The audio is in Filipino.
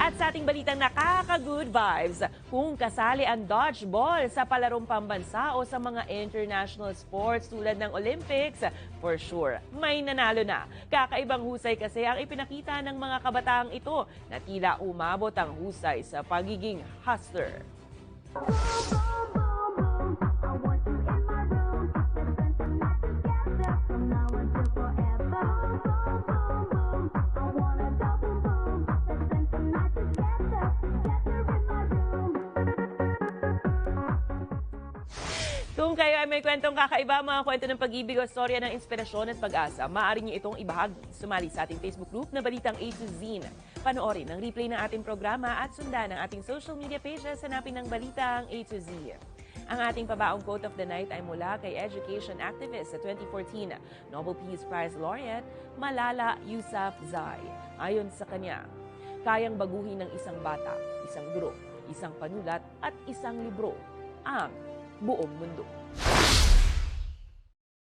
At sa ating balitang nakaka-good vibes, kung kasali ang dodgeball sa palarong pambansa o sa mga international sports tulad ng Olympics, for sure, may nanalo na. Kakaibang husay kasi ang ipinakita ng mga kabataang ito na tila umabot ang husay sa pagiging hustler. Kung kayo ay may kwentong kakaiba, mga kwento ng pag-ibig o storya ng inspirasyon at pag-asa, maaari niyo itong ibahagi. Sumali sa ating Facebook group na Balitang A to Z. Panoorin ang replay ng ating programa at sundan ang ating social media pages hanapin ng Balitang A to Z. Ang ating pabaong quote of the night ay mula kay education activist sa 2014 Nobel Peace Prize laureate Malala Yousafzai. Ayon sa kanya, kayang baguhin ng isang bata, isang guro, isang panulat at isang libro ang buong mundo.